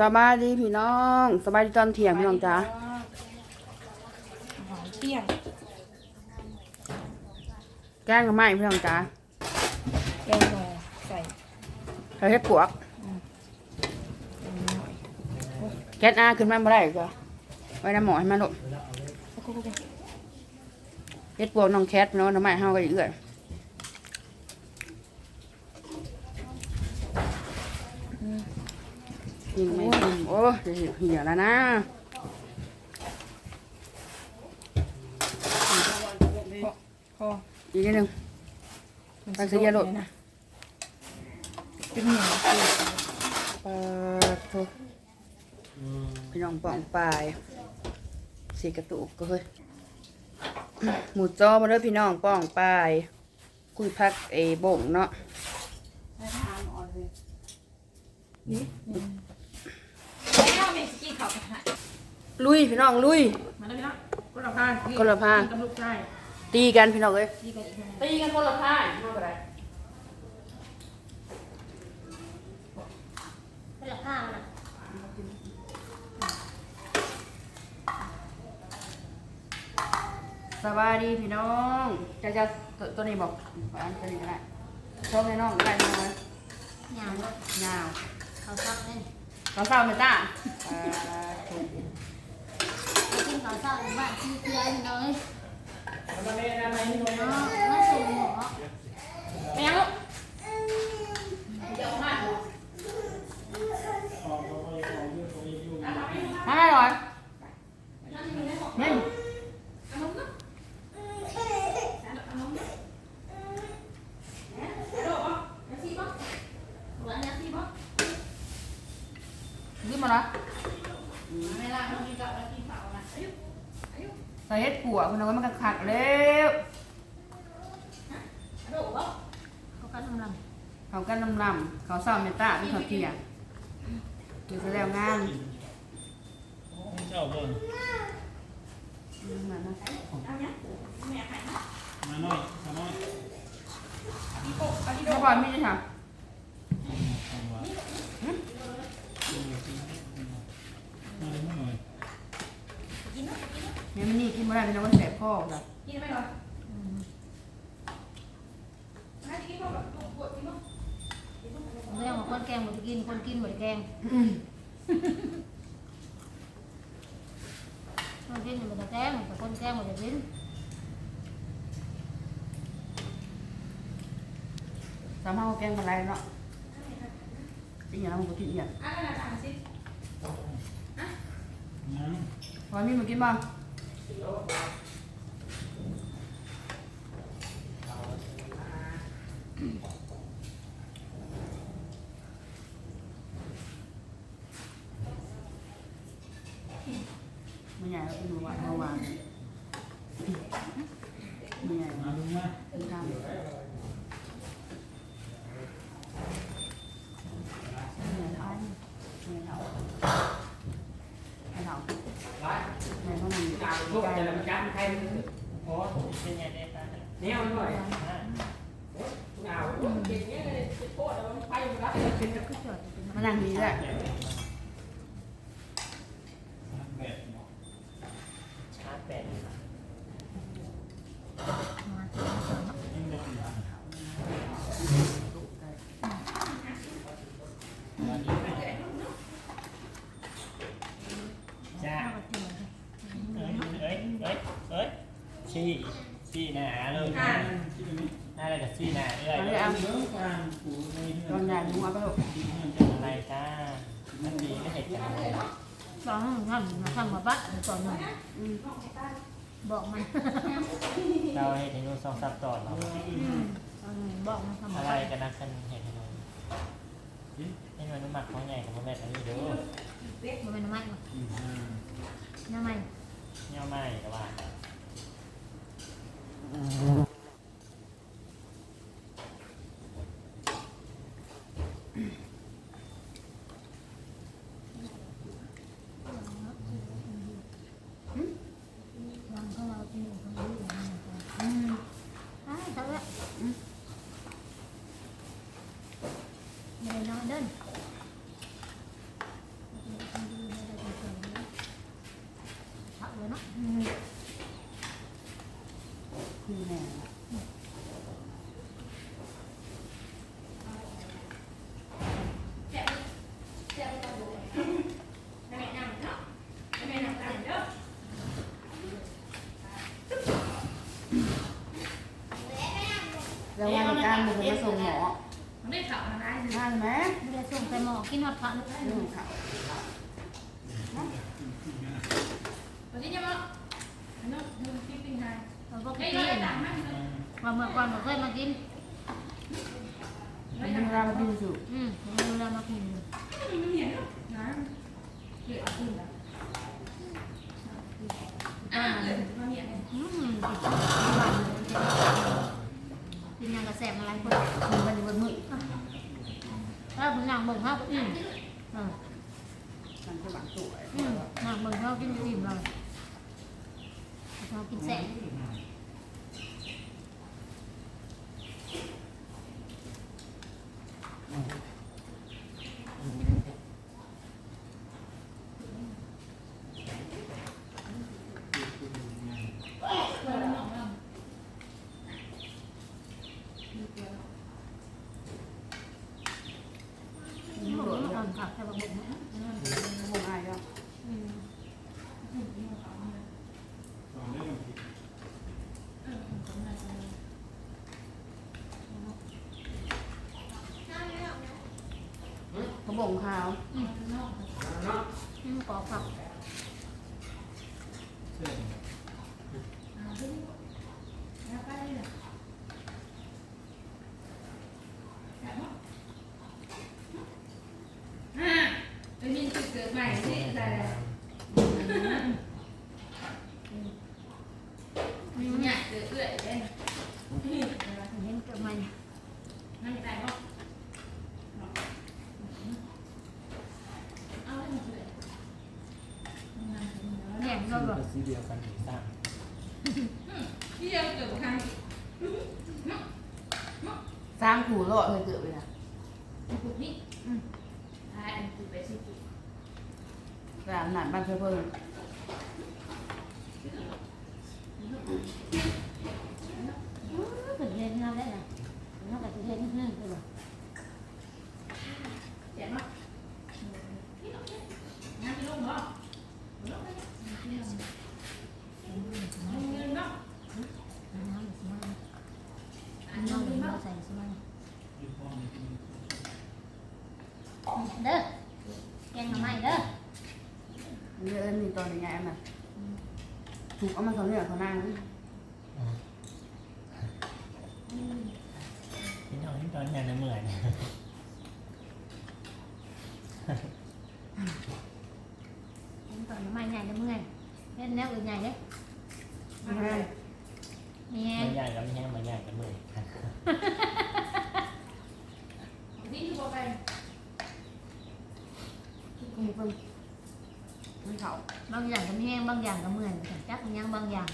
สบายดีพี่น้องสบายดีตอนเที่ยงพี่น้องจ้าหอมเที่ยงแกงกับไม้พี่น้องจ้าแกงหน่อใส่ใส่เห็ดปวกหน่อยแก๊สอาขึ้นมาบ่ได้จ้ะไว้น้ำหมอให้มันหลบแล้วก็ก็เห็ดปวกน้องแคทเนาะน้ำไม้เฮาก็อีกเอื้อย ยิงไม่ยิงโอ้เหี่ยแล้วนะพออีกนิดนึงไปซื้อยาหลดนะเป็นเหนียวเปิดโทพี่น้องป่องปลายสีกระตุกก็เฮ้ยหมูจ้อมาเด้อพี่น้องป่องปลาย คุยพักเอบ่งเนาะนี่ เมสกี้เขาไปหาลุยพี่น้องลุย มาแล้วพี่น้องคนละพาคนละพากิกับลูกชายตีกันพี่น้องเอ้ยที่กันอีกคนตีกันคนละท่ายไม่เป็นไรคนละข้าวนะสบายดีพี่น้องจะจะตัวตัวนี้บอกอันตัวนี้ก็ได้ชอบในน้องได้ไหมหยาบยาวเขาชอบเล่น có sao người ta có sao bạn chi tiêu anh nói nó nó sùng hổ béo Đấy rồi. Nhanh. วคุณเอาไว้มันขัดเร็วดูบอกเขาก็ทำรังเขากันลำๆเขาเศร้าเมตตาที่เขาเที่ยงอยู่ซะแล้วงานเจ้าเบิ่งอืมมานะมาหน่อยมาหน่อยเมื่อก่อนมีจะทเคนกินหมดแกงแต่คนแกงหมดกิน สามห้าแกงมาไรเนาะจริงอย่างนั้นมันก็กินอย่าง อ่ะขนาดสามสิบ น้ พอมีมากินบ้าง แล้วไปดูว่าเมื่อวานไม่ใหญ่ ำมา มา ลุงมา ดูทำไม่ใหญ่เท่าไม่เท่าไม่เท่าไม่ต้องมีใจ ลูกจะลำจับใครมัน โอ้เป็นไงเนี่ยตา เนี่ยมันหน่อยเอาเก่งเนี่ยเลยโคตรมันไปหมดแล้ว มานั่งดีด้วย แ อะไรกับชี้หนาเอ้ยเอาเลยเอาเรื่องการปูในตอนใหญ่ลุงเอาไปหกอะไรจ้ามันดีไม่เห็นกันเลยสองทำมาทำมาบ้านสองหนึ่งบอกมันเราเห็นนูสองซับต่อเราบอกมันทำมาอะไรบ้านกันนะคันเห็นนูนี่มันน้ำหมักของใหญ่ของแม่อันนี้เด้อมันเป็นน้ำมันน้ำมันเนี่ยไม่แต่ว่า เนาะนี่แน่แล้ววันการบุกมาส่งหมอ ว่าเมื่อก่อนเราเคยมากิน มันมีเวลามาดูสุ อืมมีเวลามากิน มันเหนียวนะเดี๋ยวเอาขึ้นแล้วอ่าเดี๋ยวมันเหนียว อืมกินยังกระแสมาหลายคน มันมันมันมืด ถ้าเป็นนางเบิ่งครับอืมอ่า มันก็หวังสวย อืมนางเบิ่งเขากินอิ่มเลยเขากินแสง นผักแต่บางบุกนะคงายแล้วอืมเขาบ่งขาวอืม được mày chứ dài mình nhặt được tuổi đây. Nhân cho mày. Mày dài không? Nhặt đâu rồi. cái điều cần phải sao cái điều cần phải sang thủ lội người tự vậy nào 嗯，哎，你准备去。 ใจป่ะเอาให้หมดเลยแหนมก็แบบสีเดียวกันถึงสร้านะปุ๊บนี่อืมอ่าอันคือไปสิปุ๊บตลาดนัดบ้านเพื่อนเพื่อนถึงเล่นเราได้นะนอกจากจะเล่นนึงคือแบบเจ็บมั้ยนี่หรอนั่งที่ลงเหรอลงเลยลงเงินเนาะ น้ำสมัย อัน น้ น้ อ อง ง เล่ เงิ น น เรา เนาะ ใส่สมัยเด้อแกงหน่อไม้เด้อ เรื่องนี้ตอนยังไงอะ ถูกเอามาเขาเนี่ยเขานั่งพี่น้องที่ตอนงานในเมื่อยตอนหน่อไม้ใหญ่เด้อเมื่อยเล่นแนวอื่นใหญ่เด้ไม่ให้นี่ไม่ใหญ่กับไม่แห้งไม่ใหญ่กับเมื่อยนี่คือบอกไปกูมีเพิ่มไม่ เขา บางอย่างก็แห้งบางอย่างก็เมื่อยจักยังบางอย่าง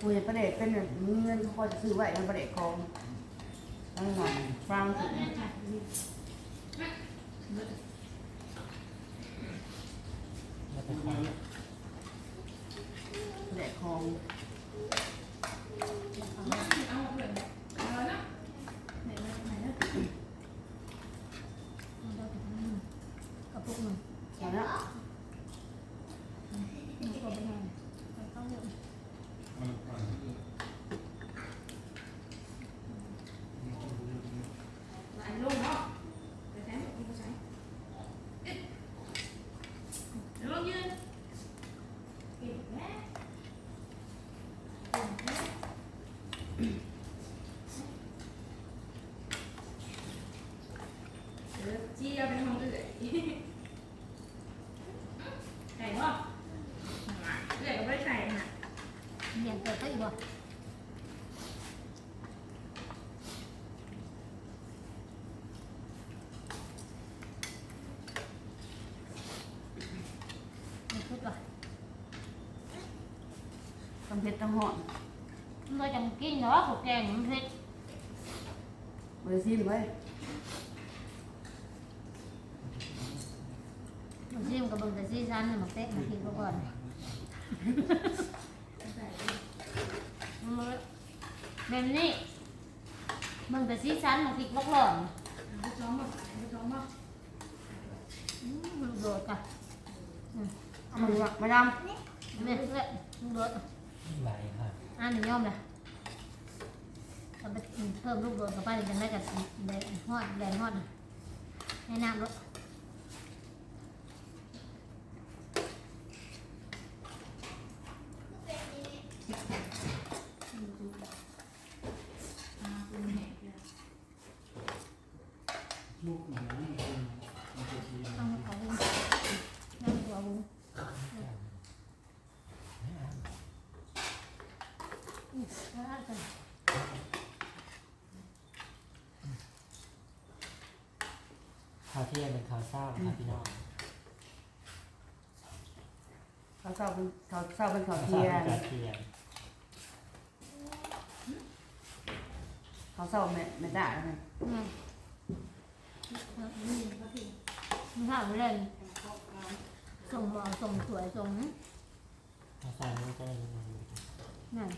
กูยประเด็กเป็นเงินเขาพอจะซื้อไว้แล้วประเด็กกองตั้งหน่อยฟังถึง ต้องเพชรต้องหอน มันก็จะกินเนาะข้าวแกงมันเผ็ด มาซิมไว้ มันชิมกับเบิ่งแต่ซีซันน่ะมาเตะมากินก่อนแบบนี้เบิ่งแต่ซีซันมากินก่อน ไปจ้องบ่ไปจ้องบ่ อืมลูกโดดกัน เอามาดูอ่ะมาดาม เนี่ยเลยลูกโดด ไหวค่ะอ่านหนึ่งย่อมเลยก็ไปเพิ่มลูกโดนกับป้าเดี๋ยวจะได้กับแดงฮอดแดงฮอดนะให้น้ำรถ อ่าเป็นแหกเลย ต้องให้เขาวุ้นนั่งหัววุ้นอืมแล้วกัน ข้าวเที่ยงเป็นข้าวเศร้าครับพี่น้องเขาเศร้าเป็นเขาเศร้าเป็นเขาข้าวเทีเศร้ายนเป็นข้าวเที่ยงเขาเศร้าแม่แม่ด่าแล้วไงไงมึงถามเล่นส่งหมอส่งสวยส่งข้าวเศร้านี่ก็ยังนั่น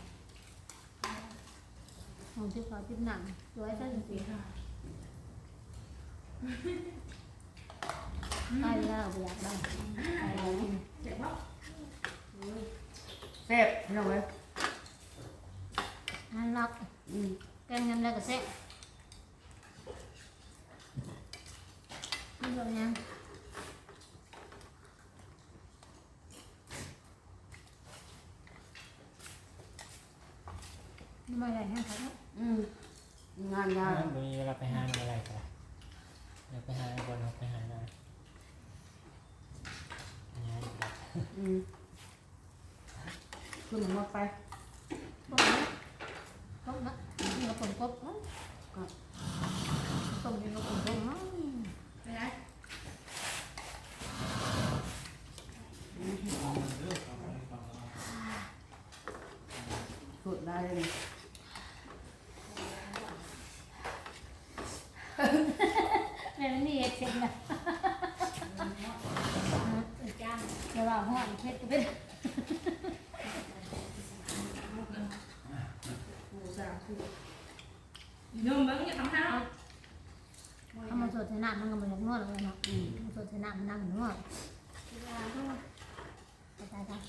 ส่งที่เขาที่หนังสวยซะจริงค่ะๆ ไปแล้วอยากได้ไปแล้วเจ็บบ่แซ่บพี่น้องเว้ยนั่นล็อกอืมแกงยำแล้วก็เซ็ตนี่แบบนี้ไม่ได้ให้เขาอืมงานยากมีเวลาไปหาอะไรกันเดี๋ยวไปหาบนเราไปหาหน่อยง่ายอยู่แล้ว อืมคุณหนูมาไปต้มนะต้มนะนี่ก็ต้มกบนะต้มนี่ก็ต้มกบนะไปไหนสุดได้เลยแม่นี่มีเอฟเซ็งนะ เราห่อเช็ดไป โอ้สามคือนุ่มเบิ่งอย่าทำให้เนาะ เอามาสดชนะมันก็มันนวดเลยเนาะมาสดชนะมันนั่งนวดตายตายตาย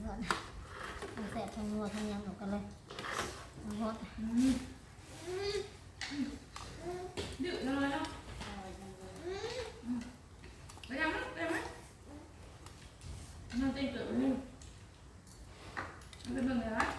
นวดทั้งแสบทั้งนวดทั้งยำออกกันเลยทั้งหมด ดื้อเลยเนาะไปทำมั้ยไปทำมั้ยน้องเต้นเกิดนี่มันเป็นเบิ่ง Não tem problema. Não tem problema.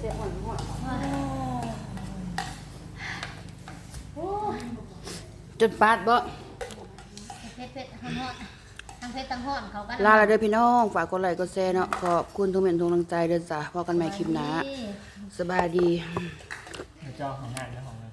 เสียบก็เสียบห่อนห่อนโอ้ยจนปาดบ่เผ็ดเผ็ดหอนหอนทั้งเผ็ดทั้งหอนเขากันลาแล้วเด้อพี่น้อง ฝากกดไลค์กดแชร์เนาะ ขอบคุณทุกเม็นทุกกำลังใจเด้อจ้ะพบกันใหม่คลิปหน้าสบายดี เจ้าของงานเจ้าของงาน